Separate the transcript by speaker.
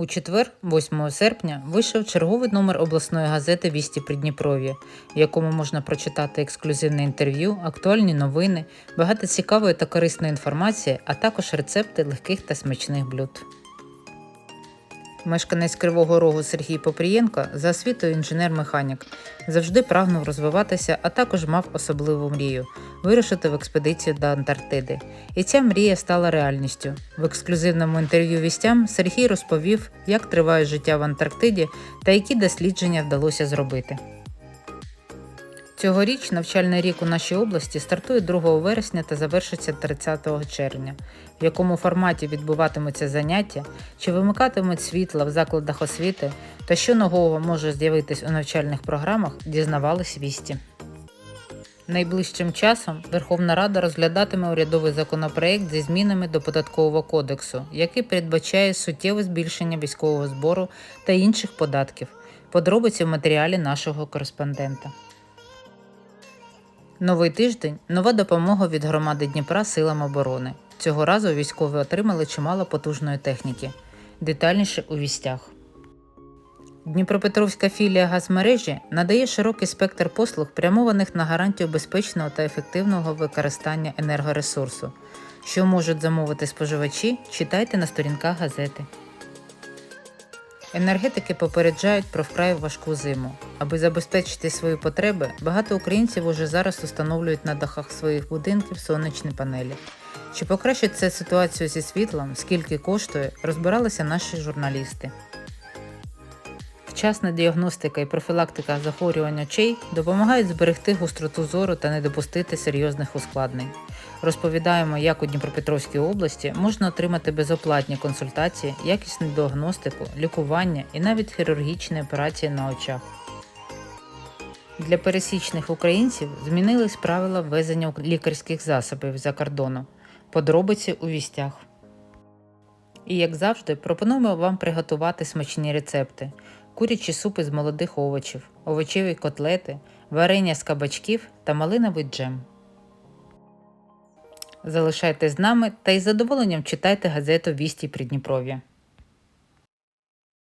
Speaker 1: У четвер, 8 серпня, вийшов черговий номер обласної газети Вісті Придніпров'я, в якому можна прочитати ексклюзивне інтерв'ю, актуальні новини, багато цікавої та корисної інформації, а також рецепти легких та смачних блюд. Мешканець Кривого Рогу Сергій Попрієнко за освітою інженер-механік завжди прагнув розвиватися, а також мав особливу мрію вирушити в експедицію до Антарктиди. І ця мрія стала реальністю. В ексклюзивному інтерв'ю вістям Сергій розповів, як триває життя в Антарктиді та які дослідження вдалося зробити. Цьогоріч навчальний рік у нашій області стартує 2 вересня та завершиться 30 червня, в якому форматі відбуватимуться заняття, чи вимикатимуть світла в закладах освіти та що нового може з'явитись у навчальних програмах, дізнавались вісті. Найближчим часом Верховна Рада розглядатиме урядовий законопроект зі змінами до податкового кодексу, який передбачає суттєве збільшення військового збору та інших податків. Подробиці в матеріалі нашого кореспондента. Новий тиждень нова допомога від громади Дніпра силам оборони. Цього разу військові отримали чимало потужної техніки. Детальніше у вістях. Дніпропетровська філія газмережі надає широкий спектр послуг, прямованих на гарантію безпечного та ефективного використання енергоресурсу. Що можуть замовити споживачі, читайте на сторінках газети. Енергетики попереджають про вкрай важку зиму. Аби забезпечити свої потреби, багато українців уже зараз установлюють на дахах своїх будинків сонячні панелі. Чи покращить це ситуацію зі світлом, скільки коштує, розбиралися наші журналісти. Вчасна діагностика і профілактика захворювань очей допомагають зберегти гостроту зору та не допустити серйозних ускладнень. Розповідаємо, як у Дніпропетровській області можна отримати безоплатні консультації, якісну діагностику, лікування і навіть хірургічні операції на очах. Для пересічних українців змінились правила ввезення лікарських засобів за кордону. Подробиці у вістях. І як завжди, пропонуємо вам приготувати смачні рецепти: курячі супи з молодих овочів, овочеві котлети, варення з кабачків та малиновий джем. Залишайтесь з нами та із задоволенням читайте газету Вісті Придніпров'я.